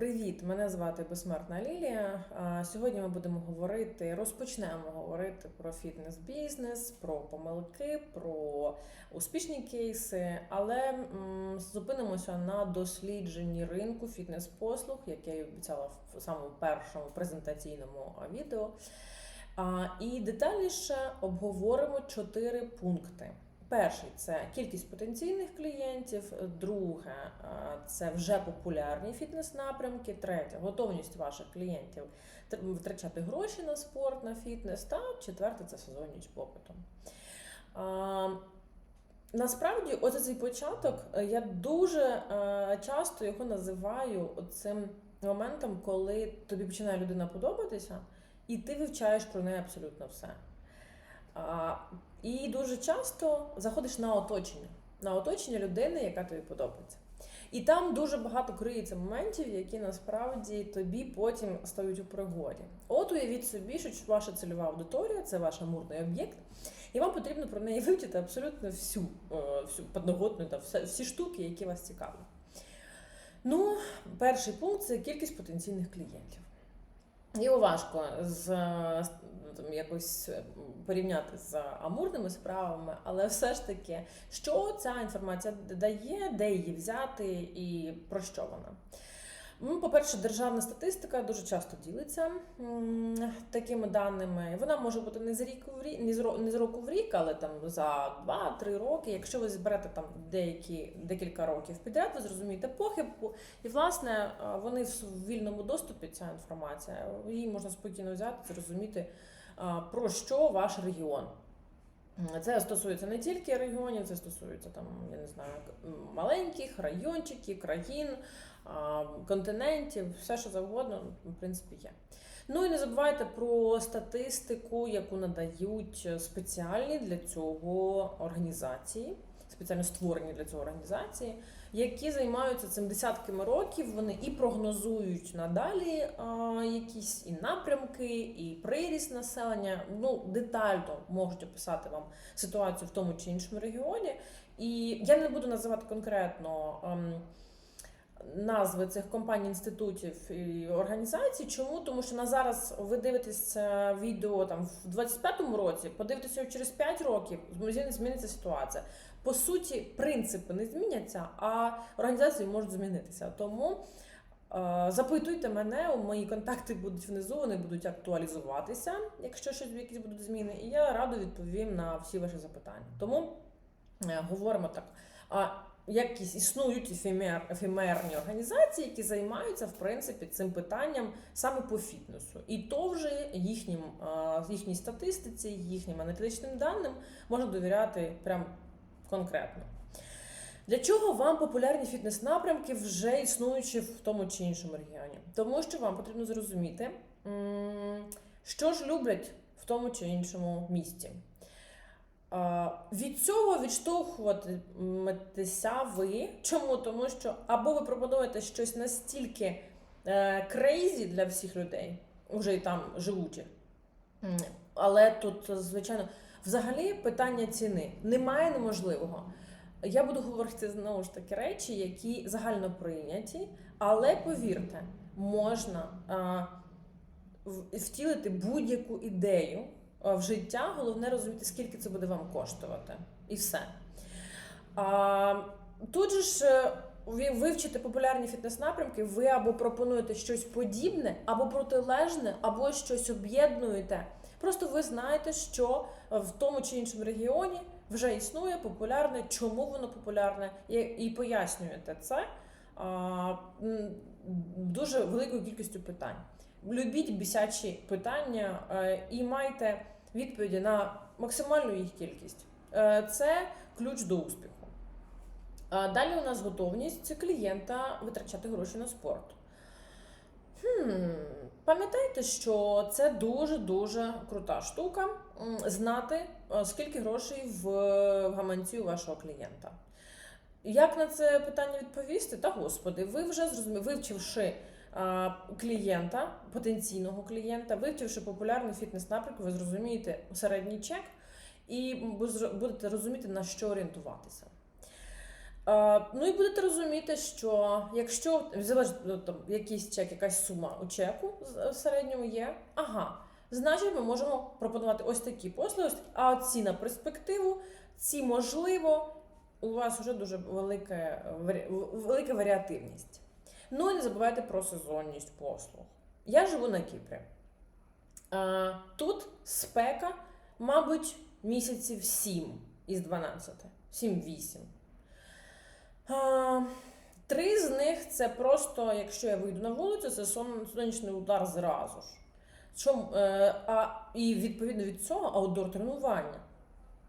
Привіт! Мене звати Безсмертна Лілія. Сьогодні ми будемо говорити, розпочнемо говорити про фітнес-бізнес, про помилки, про успішні кейси, але зупинимося на дослідженні ринку фітнес-послуг, яке я обіцяла в самому першому презентаційному відео. І детальніше обговоримо чотири пункти. Перший це кількість потенційних клієнтів, друге це вже популярні фітнес-напрямки, третє готовність ваших клієнтів тр- витрачати гроші на спорт, на фітнес, та четверте це сезонність попиту. Насправді, ось цей початок е, я дуже е, часто його називаю цим моментом, коли тобі починає людина подобатися, і ти вивчаєш про неї абсолютно все. І дуже часто заходиш на оточення, на оточення людини, яка тобі подобається. І там дуже багато криється моментів, які насправді тобі потім стають у пригоді. От уявіть собі, що ваша цільова аудиторія це ваш амурний об'єкт, і вам потрібно про неї вивчити абсолютно всю, е, всю подноготну та всі штуки, які вас цікавлять. Ну, перший пункт це кількість потенційних клієнтів. Його важко з там якось порівняти з амурними справами, але все ж таки, що ця інформація дає, де її взяти і про що вона. Ну, По-перше, державна статистика дуже часто ділиться такими даними. Вона може бути не з ріку в рік, не з року в рік, але там за 2-3 роки. Якщо ви зберете там деякі декілька років підряд, ви зрозумієте похибку. І власне вони в вільному доступі ця інформація. Її можна спокійно взяти, зрозуміти про що ваш регіон. Це стосується не тільки регіонів, це стосується там, я не знаю, маленьких райончиків, країн, континентів, все що завгодно, в принципі, є. Ну і не забувайте про статистику, яку надають спеціальні для цього організації, спеціально створені для цього організації, які займаються цим десятками років. Вони і прогнозують надалі а, якісь і напрямки, і приріст населення. Ну, детально можуть описати вам ситуацію в тому чи іншому регіоні. І я не буду називати конкретно. ем, Назви цих компаній, інститутів і організацій. Чому? Тому що на зараз ви дивитесь це відео там в 25-му році, подивитеся через 5 років, зміни- зміниться ситуація. По суті, принципи не зміняться, а організації можуть змінитися. Тому е, запитуйте мене, мої контакти будуть внизу, вони будуть актуалізуватися, якщо щось якісь будуть зміни. І я радо відповім на всі ваші запитання. Тому е, говоримо так. Якісь існують ефемер, ефемерні організації, які займаються в принципі цим питанням саме по фітнесу, і то вже їхнім їхній статистиці, їхнім аналітичним даним можна довіряти прям конкретно. Для чого вам популярні фітнес-напрямки вже існуючі в тому чи іншому регіоні? Тому що вам потрібно зрозуміти, що ж люблять в тому чи іншому місті. А, Від цього відштовхуватися ви. Чому? Тому що або ви пропонуєте щось настільки е, крейзі для всіх людей, вже і там живучих. Але тут, звичайно, взагалі питання ціни немає неможливого. Я буду говорити знову ж таки речі, які загально прийняті, але повірте, можна а, втілити будь-яку ідею в життя. Головне розуміти, скільки це буде вам коштувати. І все. А, тут же ж е, ви вивчите популярні фітнес-напрямки, ви або пропонуєте щось подібне, або протилежне, або щось об'єднуєте. Просто ви знаєте, що в тому чи іншому регіоні вже існує популярне, чому воно популярне, і, пояснюєте це дуже великою кількістю питань. Любіть бісячі питання е, і майте відповіді на максимальну їх кількість. Е, Це ключ до успіху. Далі у нас готовність клієнта витрачати гроші на спорт. Хм, пам'ятайте, що це дуже-дуже крута штука знати, е, скільки грошей в гаманці у вашого клієнта. Як на це питання відповісти? Та господи, ви вже зрозуміли, вивчивши клієнта, потенційного клієнта, вивчивши популярний фітнес-напрямок, ви зрозумієте середній чек і будете розуміти, на що орієнтуватися. Е, ну і будете розуміти, що якщо залежить ну, там якийсь чек, якась сума у чеку в середньому є, ага, значить ми можемо пропонувати ось такі послуги, а ці на перспективу, ці можливо, у вас вже дуже велика, е, велика варіативність. Ну і не забувайте про сезонність послуг. Я живу на Кіпрі. Тут спека, мабуть, місяців 7 із 12, 7-8. Е, Три з них це просто, якщо я вийду на вулицю, це сонячний удар зразу ж. Чом, е, а, і відповідно від цього аутдор тренування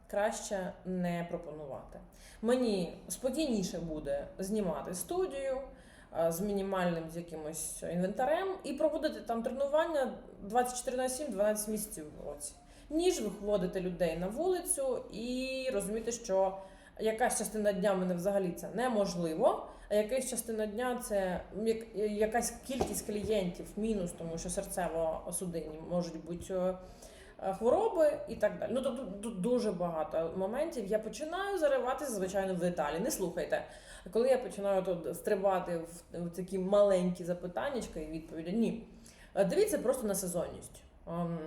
краще не пропонувати. Мені спокійніше буде знімати студію з мінімальним з якимось інвентарем і проводити там тренування 24 на 7, 12 місяців в році, ніж виводити людей на вулицю і розуміти, що якась частина дня мене взагалі це неможливо, а якась частина дня це як- якась кількість клієнтів мінус, тому що серцево-судинні можуть бути е, е, хвороби і так далі. Ну тобто тут дуже багато моментів. Я починаю зариватися, звичайно, в деталі. Не слухайте. Коли я починаю тут стрибати в, такі маленькі запитаннячка і відповіді, ні. Е, Дивіться просто на сезонність. Ем,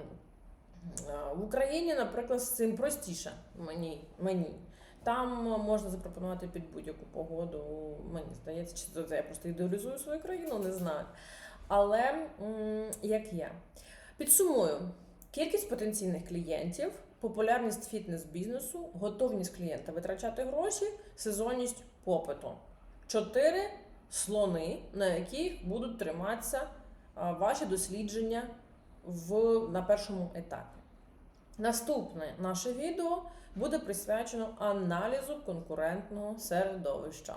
е, В Україні, наприклад, з цим простіше мені. мені. Там е, можна запропонувати під будь-яку погоду. Мені здається, чи це я просто ідеалізую свою країну, не знаю. Але як є. Підсумую: кількість потенційних клієнтів, популярність фітнес-бізнесу, готовність клієнта витрачати гроші, сезонність попиту. Чотири слони, на яких будуть триматися ваші дослідження в, на першому етапі. Наступне наше відео буде присвячено аналізу конкурентного середовища.